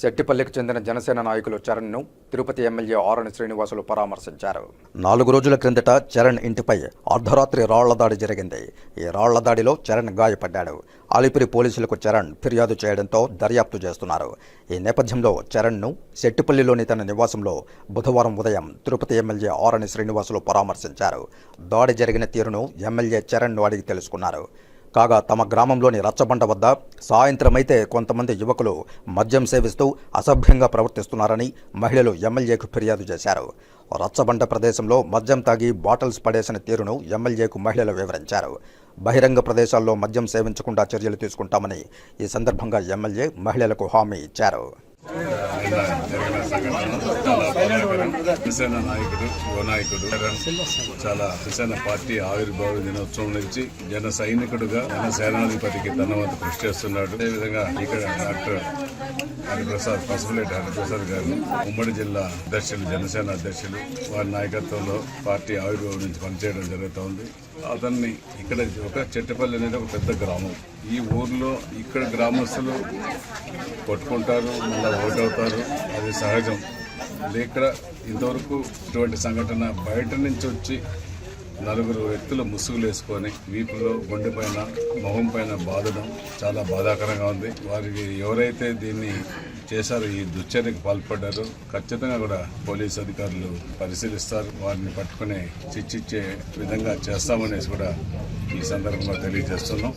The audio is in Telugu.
శెట్టిపల్లికి చెందిన జనసేన నాయకులు చరణ్ను తిరుపతి ఎమ్మెల్యే ఆరణి శ్రీనివాసులు పరామర్శించారు. నాలుగు రోజుల క్రిందట చరణ్ ఇంటిపై అర్ధరాత్రి రాళ్ళ దాడి జరిగింది. ఈ రాళ్ళ దాడిలో చరణ్ గాయపడ్డాడు. ఆలిపిరి పోలీసులకు చరణ్ ఫిర్యాదు చేయడంతో దర్యాప్తు చేస్తున్నారు. ఈ నేపథ్యంలో చరణ్ను శెట్టిపల్లిలోని తన నివాసంలో బుధవారం ఉదయం తిరుపతి ఎమ్మెల్యే ఆరణి శ్రీనివాసులు పరామర్శించారు. దాడి జరిగిన తీరును ఎమ్మెల్యే చరణ్ను అడిగి తెలుసుకున్నారు. కాగా తమ గ్రామంలోని రచ్చబండ వద్ద సాయంత్రమైతే కొంతమంది యువకులు మద్యం సేవిస్తూ అసభ్యంగా ప్రవర్తిస్తున్నారని మహిళలు ఎమ్మెల్యేకు ఫిర్యాదు చేశారు. రచ్చబండ ప్రదేశంలో మద్యం తాగి బాటిల్స్ పడేసిన తీరును ఎమ్మెల్యేకు మహిళలు వివరించారు. బహిరంగ ప్రదేశాల్లో మద్యం సేవించకుండా చర్యలు తీసుకుంటామని ఈ సందర్భంగా ఎమ్మెల్యే మహిళలకు హామీ ఇచ్చారు. నిన్న జనసేన నాయకుడు యువనాయకుడు చాలా జనసేన పార్టీ ఆవిర్భావ దినోత్సవం నుంచి జన సైనికుడుగా జన సేనాధిపతికి తన కృషి చేస్తున్నాడు. అదేవిధంగా ఇక్కడ డాక్టర్ హరిప్రసాద్ పసుపులేటి హరిప్రసాద్ గారు ఉమ్మడి జిల్లా అధ్యక్షులు జనసేన అధ్యక్షులు వారి నాయకత్వంలో పార్టీ ఆవిర్భావం నుంచి పనిచేయడం జరుగుతోంది. అతన్ని ఇక్కడ ఒక చెట్టుపల్లి అనేది ఒక పెద్ద గ్రామం. ఈ ఊర్లో ఇక్కడ గ్రామస్తులు కొట్టుకుంటారు మళ్ళీ ఓటవుతారు. అది సహజం. ఇది ఇక్కడ ఇంతవరకు ఇటువంటి సంఘటన బయట నుంచి వచ్చి నలుగురు వ్యక్తులు ముసుగులు వేసుకొని వీపులో గుండె పైన మొహం పైన బాధడం చాలా బాధాకరంగా ఉంది. వారికి ఎవరైతే దీన్ని చేశారో ఈ దుశ్చర్యకు పాల్పడ్డారో ఖచ్చితంగా కూడా పోలీసు అధికారులు పరిశీలిస్తారు. వారిని పట్టుకుని శిక్షించే విధంగా చేస్తామనేసి కూడా ఈ సందర్భంగా తెలియజేస్తున్నాం.